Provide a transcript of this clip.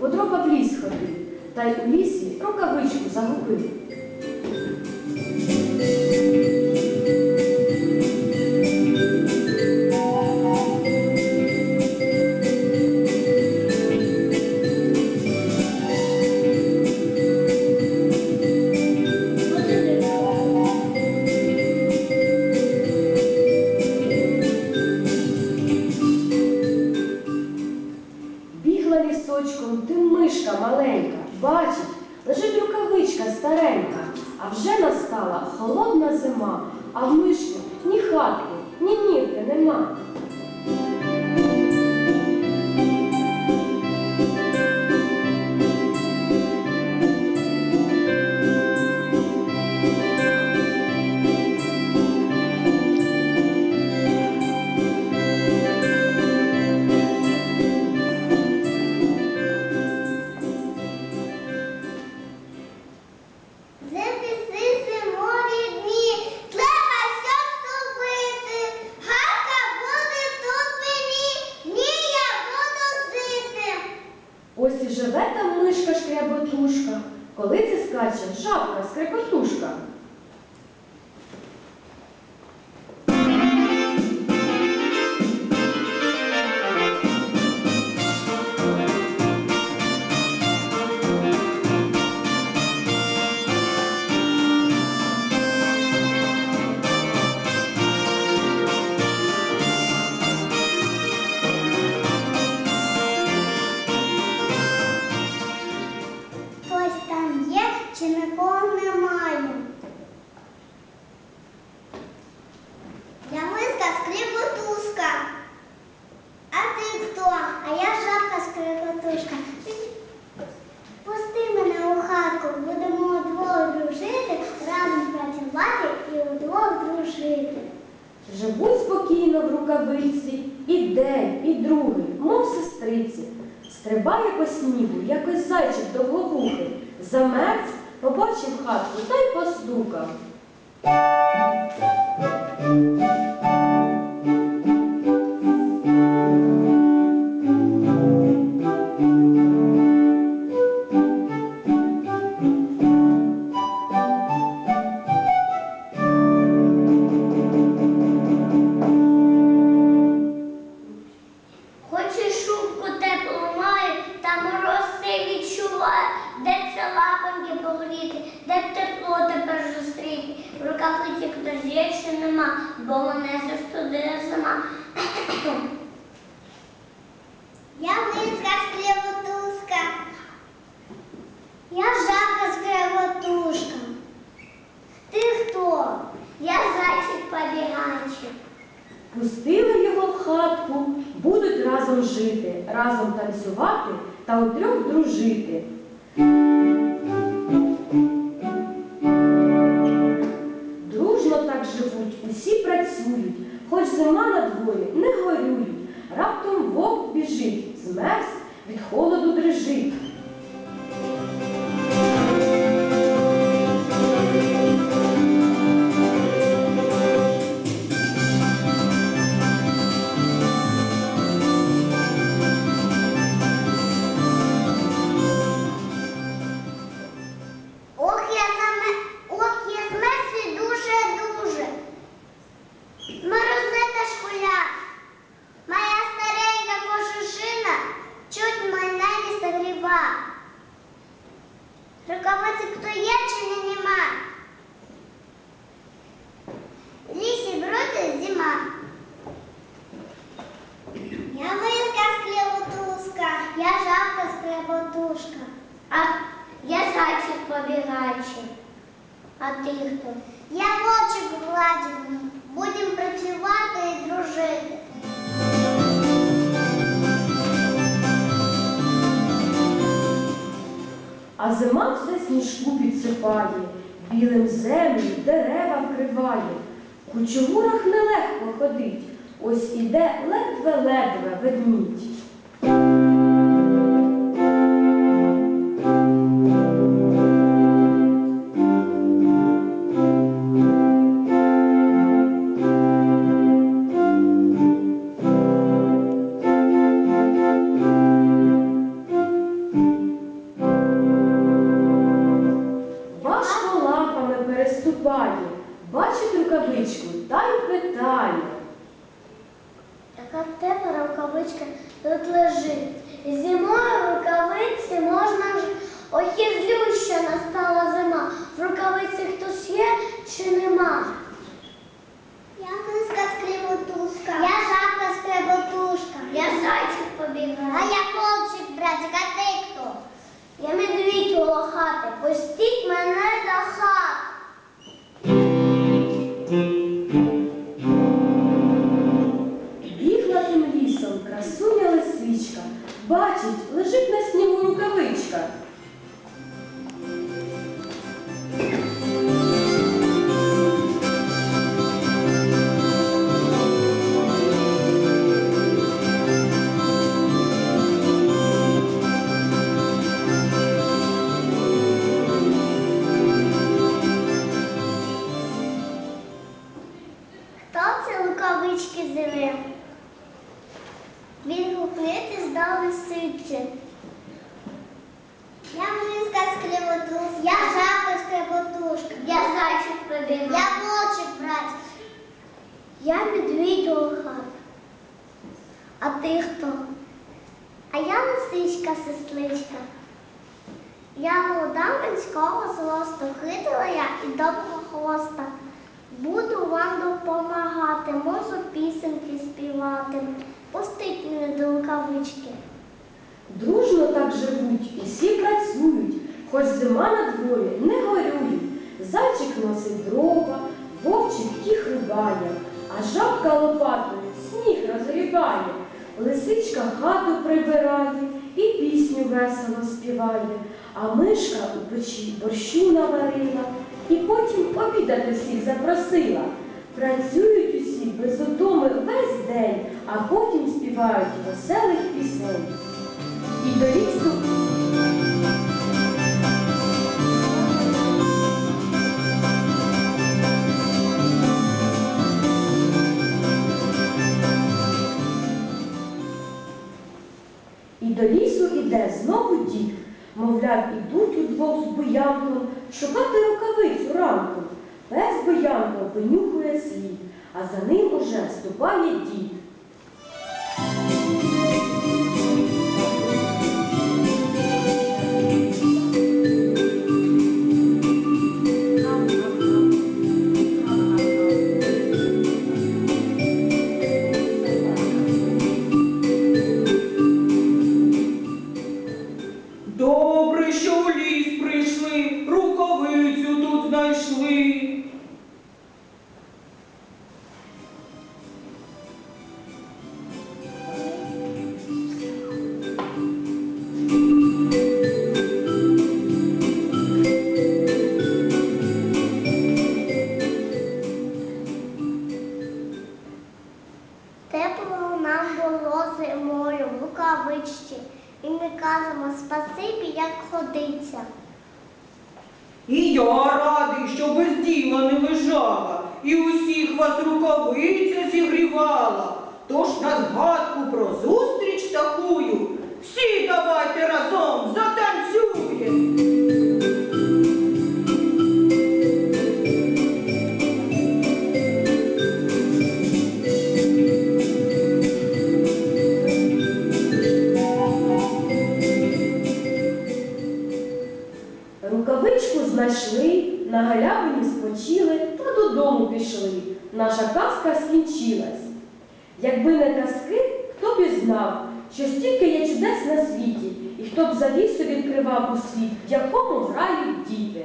по в ліс ходив, та й у лісі рукавичку загубив. А в мишки ні хатки, ні нірки нема. Ось і живе там мишка шкряботушка, коли це скаче жабка скрекотушка. Рукавиці, і день, і другий, мов сестриці. Стрибає по снігу, якось зайчик довговухий. Замерз, побачив хатку та й постукав. Нема, бо мене застудила зима. Я миска скреботушка. Я жабка скреботушка. Ти хто? Я зайчик побігайчик. Пустили його в хатку, будуть разом жити, разом танцювати та утрьох дружити. Хоч зима на дворі не горюють. Раптом вовк біжить, змерз, від холоду дрижить. А ти хто? Я вовчик гладівний. Будемо працювати і дружити. А зима все сніжку підсипає, білим землю, дерева вкриває. Кучугурах нелегко ходить, ось іде ледве-ледве ведмідь. Чи нема? Він гукнеться з. Я миска скриботушка. Я жабка скриботушка. Я зайчик побігаю. Я волчик, братик. Я медвідь волохат. А ти хто? А я лисичка, сестричка. Я молода морського зросту, хитила я і доброго хвоста. Буду вам допомагати, можу пісеньки співати. Пустить мене до рукавички. Дружно так живуть, усі працюють, хоч зима на дворі не горюють. Зайчик носить дрова, вовчик їх рубає, а жабка лопатою сніг розгрібає. Лисичка хату прибирає і пісню весело співає, а мишка у печі борщу наварила і потім обідати всіх запросила. Працюють усі без утоми весь день, а потім співають веселих пісень. І до лісу І до лісу іде знову дід. Мовляв, ідуть удвох з буянком шукати рукавицю ранком. Пес буянко винюхує слід, а за ним уже ступає дід. Ходиться. І я радий, що без діла не лежала, і усіх вас рукавиця зігрівала. Тож на згадку про зустріч такую, всі давайте разом затанцюємо. Знайшли, на галявині спочили та додому пішли. Наша казка скінчилась. Якби не казки, хто б і знав, що стільки є чудес на світі, і хто б завісу відкривав у світ, в якому грають діти.